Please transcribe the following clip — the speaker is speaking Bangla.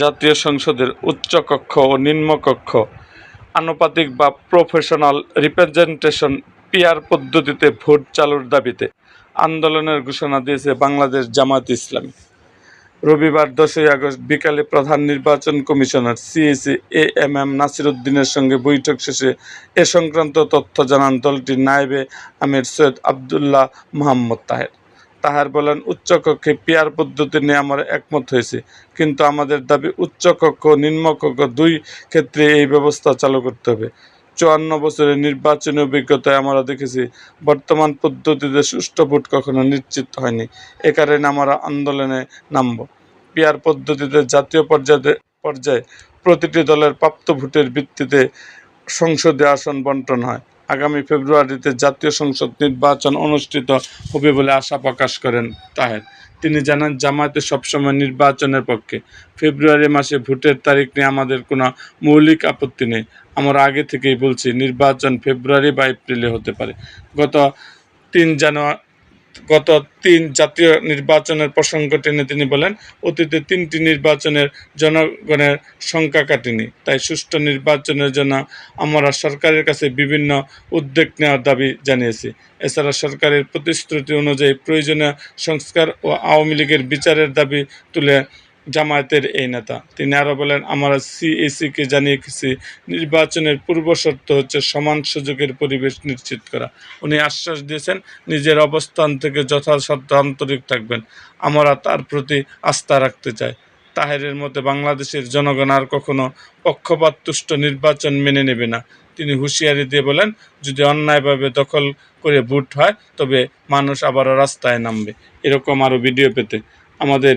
জাতীয় সংসদের উচ্চকক্ষ ও নিম্নকক্ষ, আনুপাতিক বা প্রফেশনাল রিপ্রেজেন্টেশন পিয়ার পদ্ধতিতে ভোট চালুর দাবিতে আন্দোলনের ঘোষণা দিয়েছে বাংলাদেশ জামায়াত ইসলামী। রবিবার দশই আগস্ট বিকালে প্রধান নির্বাচন commissioner CEC A M M Nasir উদ্দিনের সঙ্গে বৈঠক শেষে এ সংক্রান্ত তথ্য জানান দলটির নায়েবে আমির সৈয়দ আবদুল্লাহ মোহাম্মদ তাহের। তাহার বলেন উচ্চকক্ষে পিয়ার পদ্ধতি নিয়ে আমরা একমত হয়েছি। কিন্তু আমাদের দাবি উচ্চকক্ষ নিম্নকক্ষ দুই ক্ষেত্রে এই ব্যবস্থা চালু করতে হবে। চুয়ান্ন বছরের নির্বাচনী অভিজ্ঞতায় আমরা দেখেছি, বর্তমান পদ্ধতিতে সুষ্ঠু ভোট কখনো নিশ্চিত হয়নি। এ কারণে আমরা আন্দোলনে নামব। পিয়ার পদ্ধতিতে জাতীয় পর্যায়ে পর্যায়ে প্রতিটি দলের প্রাপ্ত ভোটের ভিত্তিতে সংসদে আসন বন্টন হয়। আগামী ফেব্রুয়ারিতে জাতীয় সংসদ নির্বাচন অনুষ্ঠিত হবে বলে আশা প্রকাশ করেন তাহের। তিনি জানান, জামায়াতে সবসময় নির্বাচনের পক্ষে। ফেব্রুয়ারি মাসে ভোটের তারিখ নিয়ে আমাদের কোনো মৌলিক আপত্তি নেই। আমরা আগে থেকেই বলছি, নির্বাচন ফেব্রুয়ারি বা এপ্রিলে হতে পারে। গত তিন জানুয়ারি গত তিন জাতীয় নির্বাচনের প্রসঙ্গ টেনে তিনি বলেন, অতীতে তিনটি নির্বাচনের জনগণের সংখ্যা কাটেনি। তাই সুষ্ঠু নির্বাচনের জন্য আমরা সরকারের কাছে বিভিন্ন উদ্যোগ নেওয়ার দাবি জানিয়েছি। এছাড়া সরকারের প্রতিশ্রুতি অনুযায়ী প্রয়োজনীয় সংস্কার ও আওয়ামী লীগের বিচারের দাবি তুলে জামায়াতের এই নেতা। তিনি আরও বলেন, আমরা সিএসিকে জানিয়েছি, নির্বাচনের পূর্ব শর্ত হচ্ছে সমান সুযোগের পরিবেশ নিশ্চিত করা। উনি আশ্বাস দিয়েছেন, নিজের অবস্থান থেকে যথাসাধ্য আন্তরিক থাকবেন। আমরা তার প্রতি আস্থা রাখতে চাই। তাহেরের মতে, বাংলাদেশের জনগণ আর কখনো পক্ষপাততুষ্ট নির্বাচন মেনে নেবে না। তিনি হুঁশিয়ারি দিয়ে বলেন, যদি অন্যায়ভাবে দখল করে ভোট হয়, তবে মানুষ আবারও রাস্তায় নামবে। এরকম আরও ভিডিও পেতে আমাদের